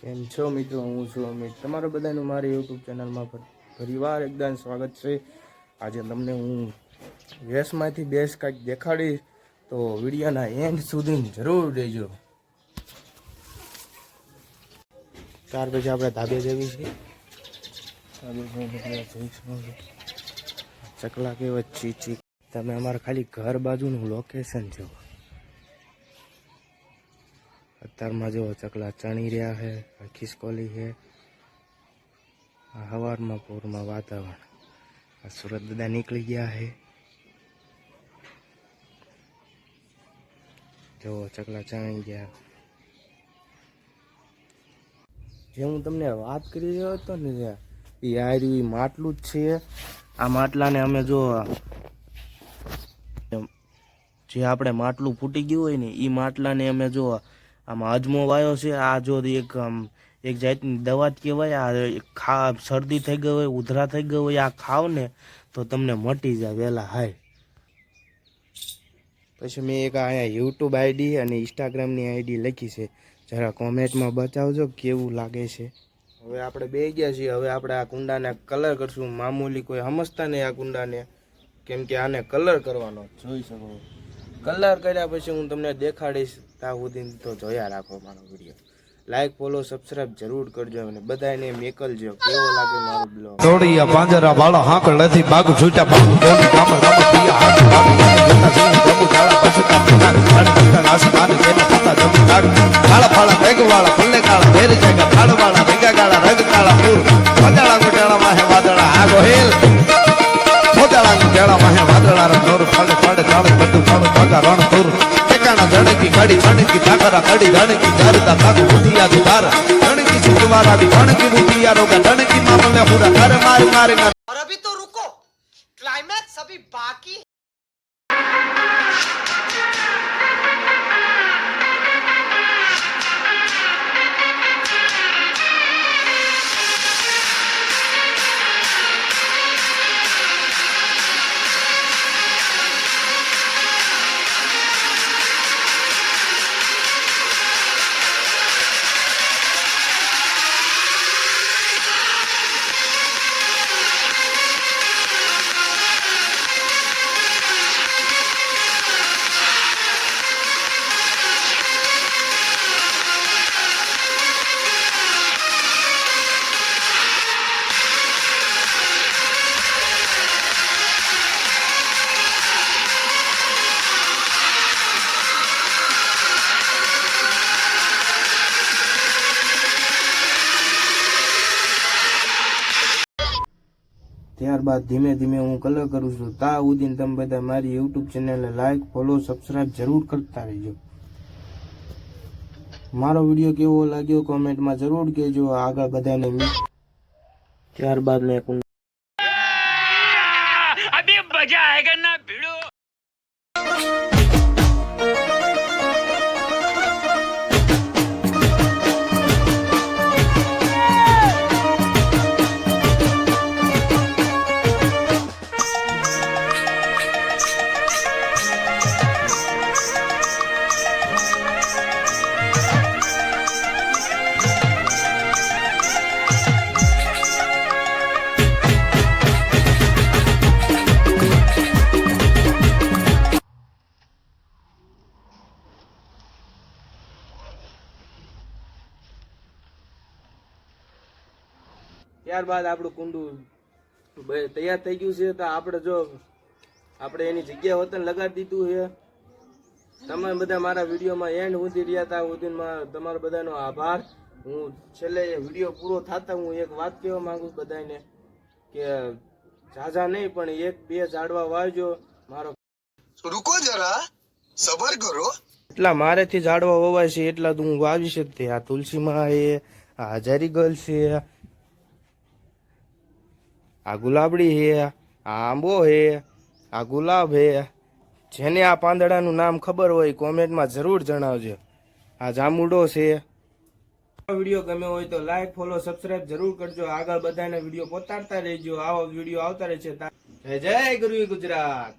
કેમ છો મિત્રો? હું છું અમિત. તમારું બધાનું મારી યુટ્યુબ ચેનલમાં ફરી- ફરીવાર એકદમ સ્વાગત છે. આજે તમને હું ગેસમાંથી બેસ કાંઈક દેખાડીશ, તો વિડીયોના એન્ડ સુધી જરૂર રહેજો. ત્યાર પછી આપણે ધાબે જવી છે. ચકલા કેવા ચી ચી તમે અમારા ખાલી ઘર બાજુનું લોકેશન જુઓ. અત્યારમાં જો ચકલા ચણી રહ્યા છે ખિસકોલી છે. હવારમાં પૂરમાં વાતાવરણ. સુરત બધા નીકળી ગયા છે. જો ચકલા ચણી ગયા. જે હું તમને વાત કરી રહ્યો હતો ને, એ આર્યું એ માટલું જ છે. આ માટલાને અમે જો જે આપણે માટલું ફૂટી ગયું હોય ને એ માટલાને અમે જો આમાં અજમો વાયો છે, આ જો એક એક જાતની દવા જ કહેવાય, આ ખા, શરદી થઈ ગઈ હોય, ઉધરા થઈ ગઈ હોય, આ ખાવ ને તો તમને મટી જાય વહેલા હાય. પછી મેં એક અહીંયા યુટ્યુબ આઈડી અને ઇન્સ્ટાગ્રામની આઈડી લખી છે. જરા કોમેન્ટમાં બતાવજો કેવું લાગે છે. હવે આપણે બે ગયા છીએ, હવે આપણે આ કુંડાને કલર કરશું. મામૂલી કોઈ સમજતા નહીં આ કુંડાને. કેમ કે આને કલર કરવાનો જોઈ શકો. કલર કર્યા પછી હું તમને દેખાડીશ ત્યાં સુધી તો જોયા રાખો મારો વીડિયો. લાઈક ફોલો સબસ્ક્રાઇબ જરૂર કરજો અને બધાને મેકલજો કેવો લાગે મારો બ્લોગ તોડિયા પાંજરા, વાળા હાંકળ નથી, બાગ છૂટા બાગ બોલી કામ રામ પિયા હાથ કામ ફાળા વાળા ફાળ વાદળા આગો હેલ મોજાળા ગુટાળા વાદળા ર નોર ચાળે બધું ફાડે ભાગા રણ તુર ઠેકાણા જણકી કડી જણકી ઠાકરા કડી જણકી જારતા તાકુ ઉઠિયા દુધાર જણકી સુકવારા દી જણકી ઉઠિયા રોગા જણકી મામલે હુરા કરે મારી મારી ત્યારબાદ ધીમે ધીમે હું કલર કરું છું. તા ઉદીન તમે બધા મારી યુટ્યુબ ચેનલને લાઈક ફોલો સબસ્ક્રાઈબ જરૂર કરતા રહેજો. મારો વીડિયો કેવો લાગ્યો કોમેન્ટમાં જરૂર કહેજો. આગળ બધાને ત્યારબાદ મેં કુંડ ત્યારબાદ આપણું કુંડું તૈયાર થઈ ગયું છે તો આપણે જો આપણે એની જગ્યા હોતને લગાડી દીધું છે. તમે બધા મારા વિડીયોમાં એન્ડ સુધી રહ્યા હતા સુધીમાં તમારો બધાનો આભાર. હું છેલ્લે વીડિયો પૂરો થતા હું એક વાત કહેવા માગું બધાને કે ઝાઝા નહીં પણ એક બે ઝાડવા વાવજો. મારો રૂકો જરા સબર કરો. એટલા મારેથી ઝાડવા વવાય છે એટલા તો હું વાવીશ જ આ તુલસીમાં એ હાજરી ગર્લ છે આ ગુલાબડી છે આ આંબો હે, આ ગુલાબ હે. જેને આ પાંદડાનું નામ ખબર હોય કોમેન્ટમાં જરૂર જણાવજો. આ જામુડો છે. વીડિયો ગમે હોય તો લાઈક ફોલો સબસ્ક્રાઇબ જરૂર કરજો. આગળ બધાને વીડિયો પોતાડતા રહેજો. આવો વીડિયો આવતા રહેશે જય જય ગુરુ ગુજરાત.